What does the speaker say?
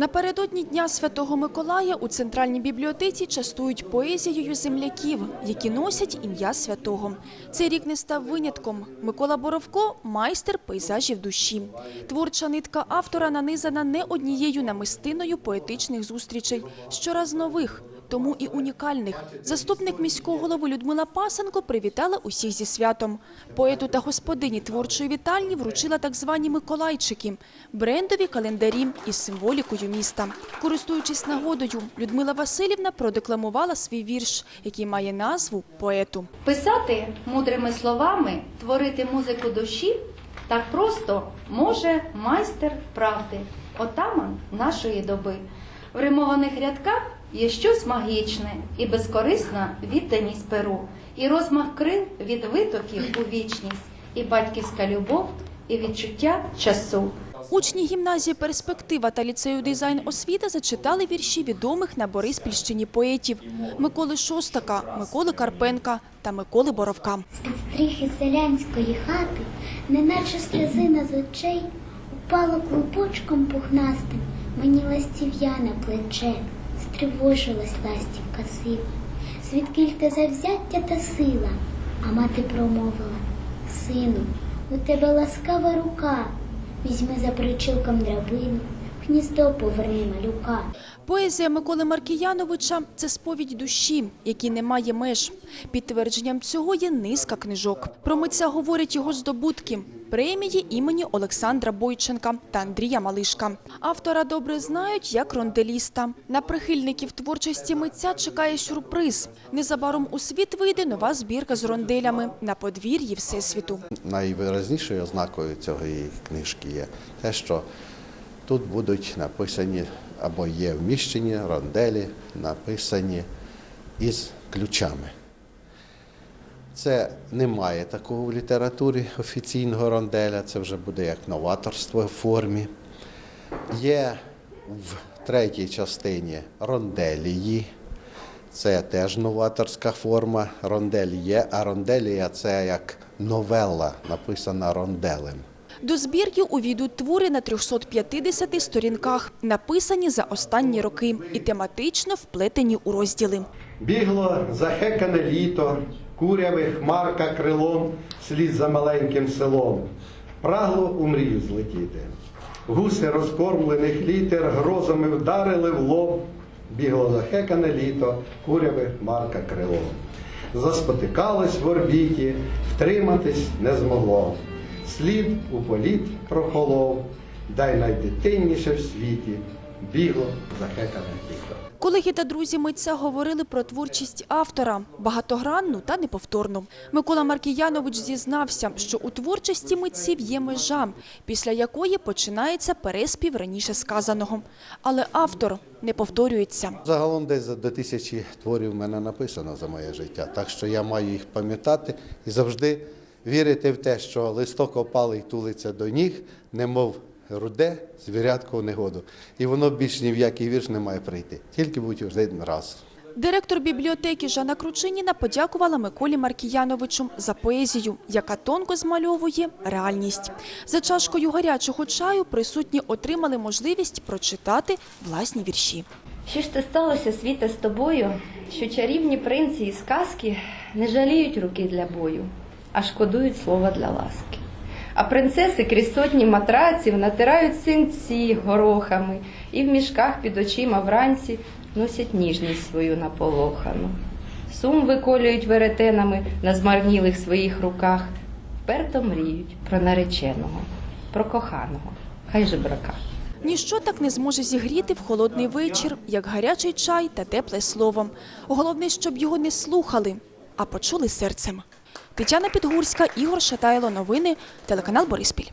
Напередодні Дня Святого Миколая у центральній бібліотеці частують поезією земляків, які носять ім'я святого. Цей рік не став винятком. Микола Боровко – майстер пейзажів душі. Творча нитка автора нанизана не однією намистиною поетичних зустрічей, щораз нових, тому і унікальних. Заступник міського голови Людмила Пасенко привітала усіх зі святом. Поету та господині творчої вітальні вручила так звані Миколайчики – брендові календарі із символікою міста. Користуючись нагодою, Людмила Васильівна продекламувала свій вірш, який має назву «Поету». Писати мудрими словами, творити музику душі так просто може майстер правди, отаман нашої доби. В римованих рядках є щось магічне і безкорисна відданість перу, і розмах крил від витоків у вічність, і батьківська любов, і відчуття часу. Учні гімназії «Перспектива» та ліцею «Дизайн освіта» зачитали вірші відомих на Бориспільщині поетів Миколи Шостака, Миколи Карпенка та Миколи Боровка. З-під стріхи селянської хати, неначе сльозина з очей, упало клубочком пухнастим, мені ластів'я на плече, стривожилась ластівка сила. Звідкіль те завзяття та сила, а мати промовила, сину, у тебе ласкава рука, візьми за причілком драбину, гніздо поверни малюка. Поезія Миколи Маркіяновича – це сповідь душі, якій немає меж. Підтвердженням цього є низка книжок. Про митця говорять його здобутки – премії імені Олександра Бойченка та Андрія Малишка. Автора добре знають як ронделіста. На прихильників творчості митця чекає сюрприз. Незабаром у світ вийде нова збірка з ронделями на подвір'ї Всесвіту. Найвиразнішою ознакою цієї книжки є те, що тут будуть написані або є вміщені ронделі, написані із ключами. Це немає такого в літературі офіційного ронделя, це вже буде як новаторство в формі. Є в третій частині ронделії. Це теж новаторська форма. Рондель є, а ронделія це як новела, написана ронделем. До збірки увійдуть твори на 350 сторінках, написані за останні роки і тематично вплетені у розділи. Бігло захекане літо, куряве хмарка крилом, слід за маленьким селом. Прагло у мрію злетіти. Гуси розкормлених літер грозами вдарили в лоб. Бігло захекане літо, куряве хмарка крилом. Заспотикалось в орбіті, втриматись не змогло. Слід у політ прохолов, дай найдитинніше в світі. Бігло захекане літо. Колеги та друзі митця говорили про творчість автора – багатогранну та неповторну. Микола Маркіянович зізнався, що у творчості митців є межа, після якої починається переспів раніше сказаного. Але автор не повторюється. Загалом десь до тисячі творів в мене написано за моє життя, так що я маю їх пам'ятати і завжди вірити в те, що листок опалий тулиться до ніг, немов руде звірятко в негоду. І воно більш ні в який вірш не має прийти, тільки будь один раз. Директор бібліотеки Жанна Кручиніна подякувала Миколі Маркіяновичу за поезію, яка тонко змальовує реальність. За чашкою гарячого чаю присутні отримали можливість прочитати власні вірші. Що ж це сталося, світе, з тобою, що чарівні принці і сказки не жаліють руки для бою, а шкодують слова для ласки. А принцеси крізь сотні матраців натирають синці горохами і в мішках під очима вранці носять ніжність свою наполохану. Сум виколюють веретенами на змарнілих своїх руках, вперто мріють про нареченого, про коханого, хай же брака. Ніщо так не зможе зігріти в холодний вечір, як гарячий чай та тепле слово. Головне, щоб його не слухали, а почули серцем. Тетяна Підгурська, Ігор Шатайло. Новини, телеканал Бориспіль.